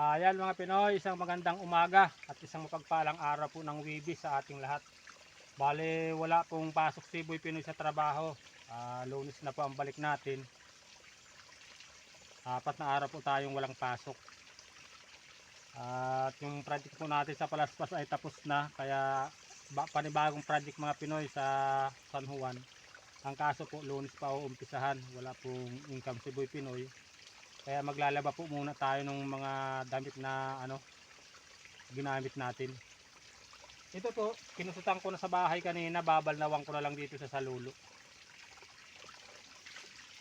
Ayan mga Pinoy, isang magandang umaga at isang mapagpalang araw po ng Wibi sa ating lahat. Bale, wala pong pasok si Boy Pinoy sa trabaho. Ah, lunes na po ang balik natin. Apat na araw po tayong walang pasok. At yung project po natin sa Palaspas ay tapos na. Kaya ba, panibagong project mga Pinoy sa San Juan. Ang kaso po, lunes pa uumpisahan. Wala pong income si Boy Pinoy. Kaya maglalaba po muna tayo ng mga damit na ano ginamit natin. Ito po, kinusutan ko na sa bahay kanina, babalnawan ko na lang dito sa salulo.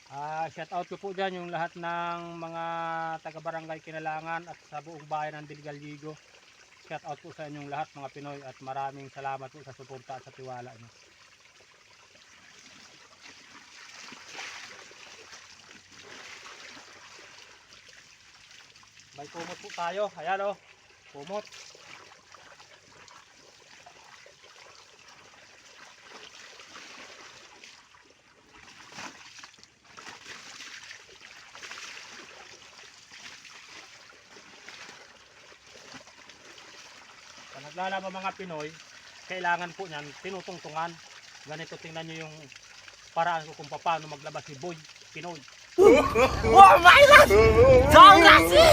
Ah, shout out ko po dyan yung lahat ng mga taga-barangay Kinalangan at sa buong bayan ng Dilgaligo. Shout out po sa inyong lahat mga Pinoy at maraming salamat po sa suporta at sa tiwala niyo. May kumot po tayo. Ayan o. Kumot. Pag naglalaba mga Pinoy, kailangan po niyan tinutungtungan. Ganito tingnan nyo yung paraan ko kung paano maglabas ni Boy Pinoy. Oh my God! Don't lasi!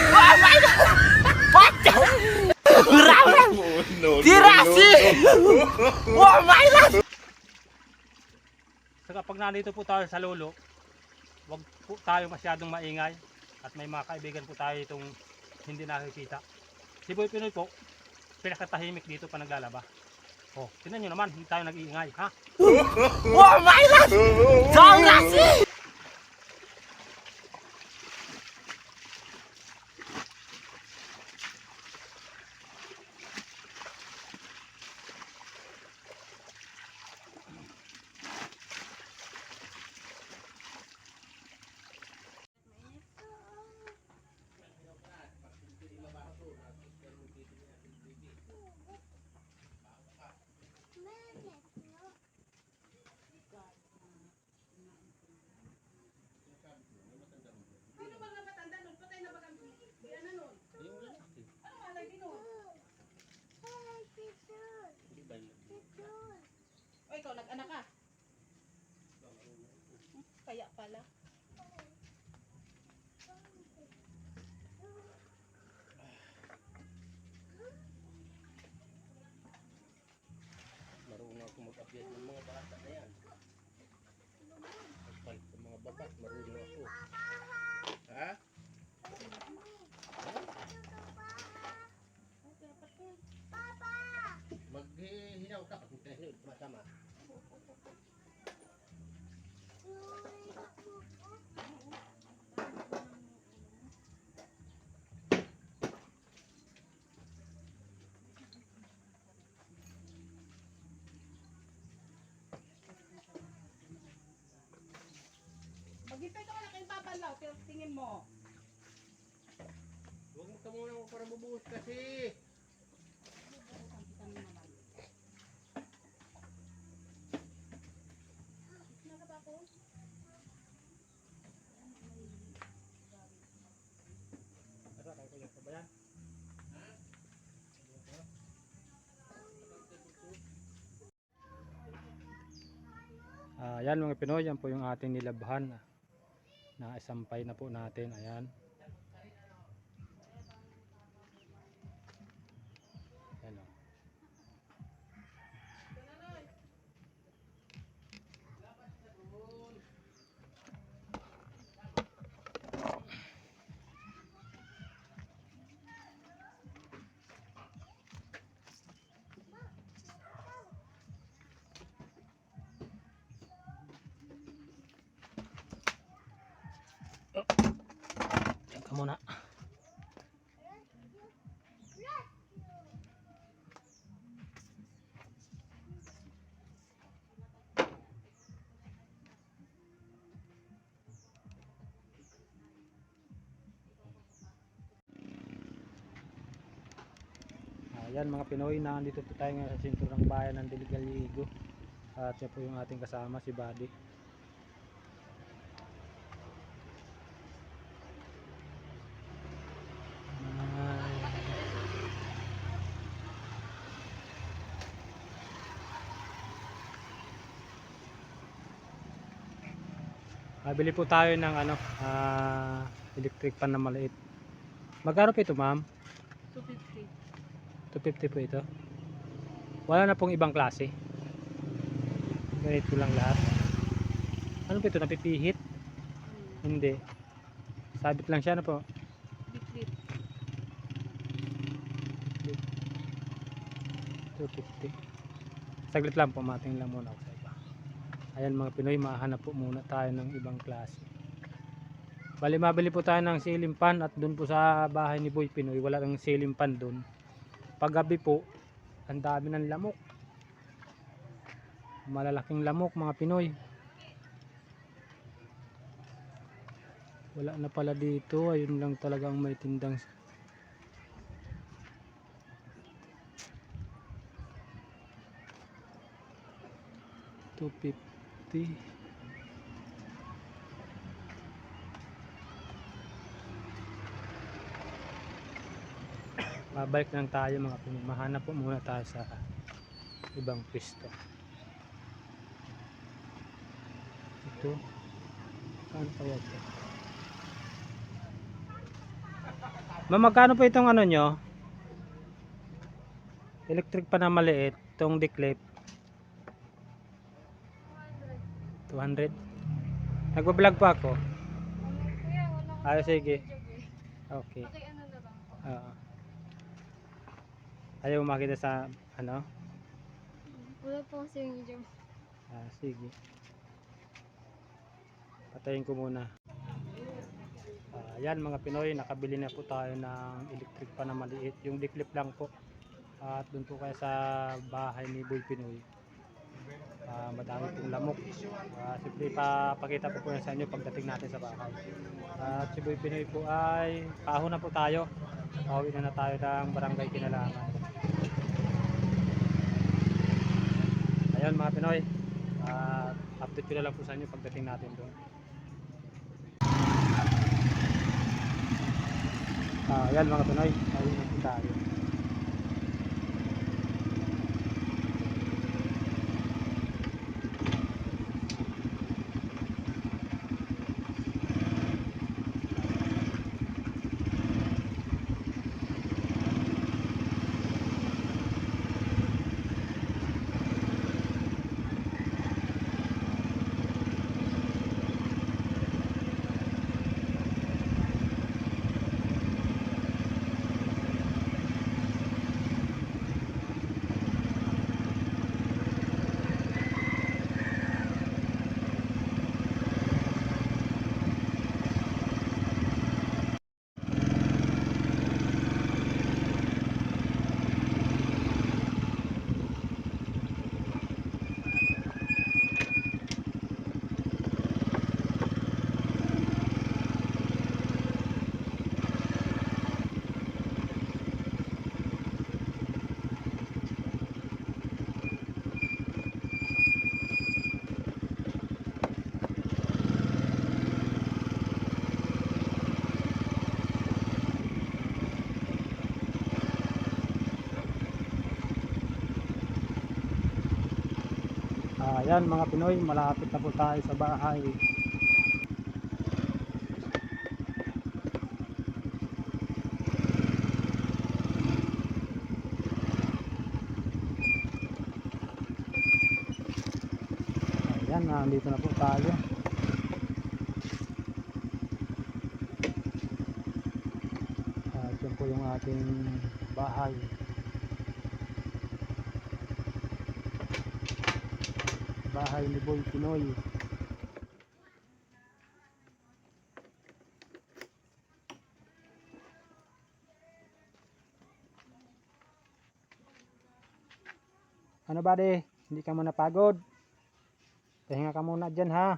Oh my God! What the? Ramen! Tirasi! Oh my God! So kapag nandito po tayo sa lolo, wag po tayo masyadong maingay at may mga kaibigan po tayo itong hindi nakikita. Si Boy Pinoy po, pinakatahimik dito pa naglalaba. โอ้ที่นั่นอยู่น้ำมันตายนักอีไงฮะว้าวไม่ละจองละสิ Nag-anak ka? Kaya pala. marunong ako mag-update ng mga bata na yan. Pag sa mga babat, marunong ako. Ha? Maghihinaw ka pag hinahinaw, masama. Maghintay ka Pero tingin mo. Huwag mo ka muna ako para mabuhos kasi. Tara, tayo ko yung kabayan. Ah, yan mga Pinoy, yan po yung ating nilabhan. Na isampay na po natin. Ayan. Yan mga Pinoy, nandito po tayo ngayon sa sentro ng bayan ng Diligaligo. At siya po yung ating kasama, si Buddy. Uh, bili po tayo ng ano, uh, electric pan na maliit. Magkano po ito, ma'am? 250. 250 po ito. Wala na pong ibang klase. Ganito lang lahat. Ano po ito? Napipihit? Hindi. Sabit lang siya, ano po? Bit-bit. 250. Saglit lang po, mating lang muna ako sa iba. Ayan mga Pinoy, mahanap po muna tayo ng ibang klase. Bali, mabili po tayo ng ceiling fan at doon po sa bahay ni Boy Pinoy, wala ng ceiling fan doon. Paggabi po, ang dami ng lamok. Malalaking lamok mga Pinoy. Wala na pala dito, ayun lang talagang may tindang Two fifty. Babalik lang tayo mga Pinoy. Mahanap po muna tayo sa ibang pwesto. Ito. Saan kaya ito? Ma'am, magkano po itong ano nyo? Electric pa na maliit. Itong declip. 200. Nagbablog pa ako. Ko Ah, sige. eh. Okay. Paki ano na lang. Oo. Ayaw makita sa ano? Wala po kasi yung job. Ah, sige. Patayin ko muna. Ah, yan mga Pinoy, nakabili na po tayo ng electric pa na maliit. Yung declip lang po. At doon po kayo sa bahay ni Boy Pinoy. Ah, madami pong lamok. Ah, simple papakita ko po yan sa inyo pagdating natin sa bahay. At si Boy Pinoy po ay paho na po tayo. Pauwi na na tayo ng barangay Kinalangan. Ayun mga Pinoy. At update ko na lang po sa inyo pagdating natin doon. Ah, yan mga Pinoy. Pauwi na tayo. Ah, yan mga Pinoy, malapit na po tayo sa bahay. Ayan, nandito na po tayo. Ah, dyan po yung ating bahay. Bahay ni Boy Pinoy. Ano ba de? Hindi ka muna pagod? Pahinga ka muna dyan ha.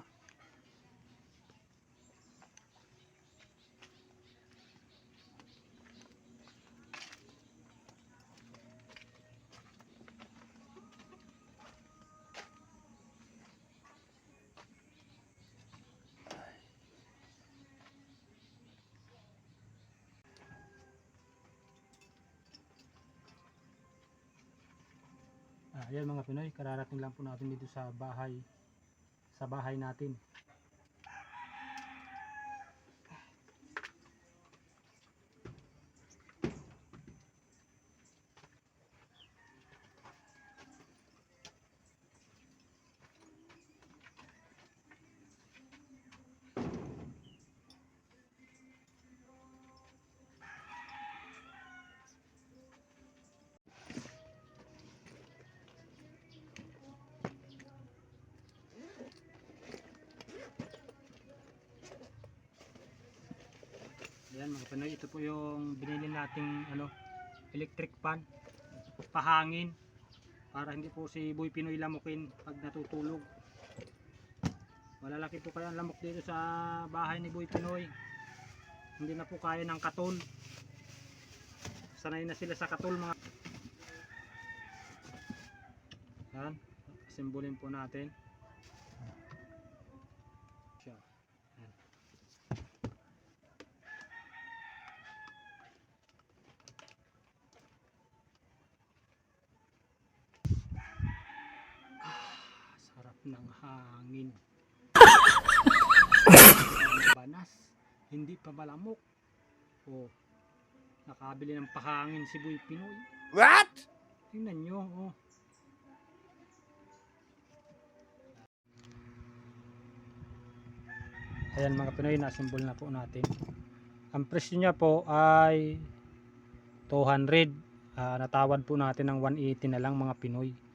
Ayan mga Pinoy, kararating lang po natin dito sa bahay sa bahay natin. Ayan mga Pinoy, ito po yung binili nating ano, electric fan, pahangin, para hindi po si Boy Pinoy lamukin pag natutulog. Malalaki po kaya ang lamok dito sa bahay ni Boy Pinoy. Hindi na po kaya ng katol. Sanay na sila sa katol mga Yan, simbolin po natin. Siya. Yan. Ah, sarap ng hangin. Banas, hindi pa malamok. Oh, nakabili ng pahangin si Boy Pinoy. What? Tingnan nyo, oh. Ayan mga Pinoy, nasimbol na po natin. Ang presyo niya po ay 200. Ah, natawad po natin ng 180 na lang mga Pinoy.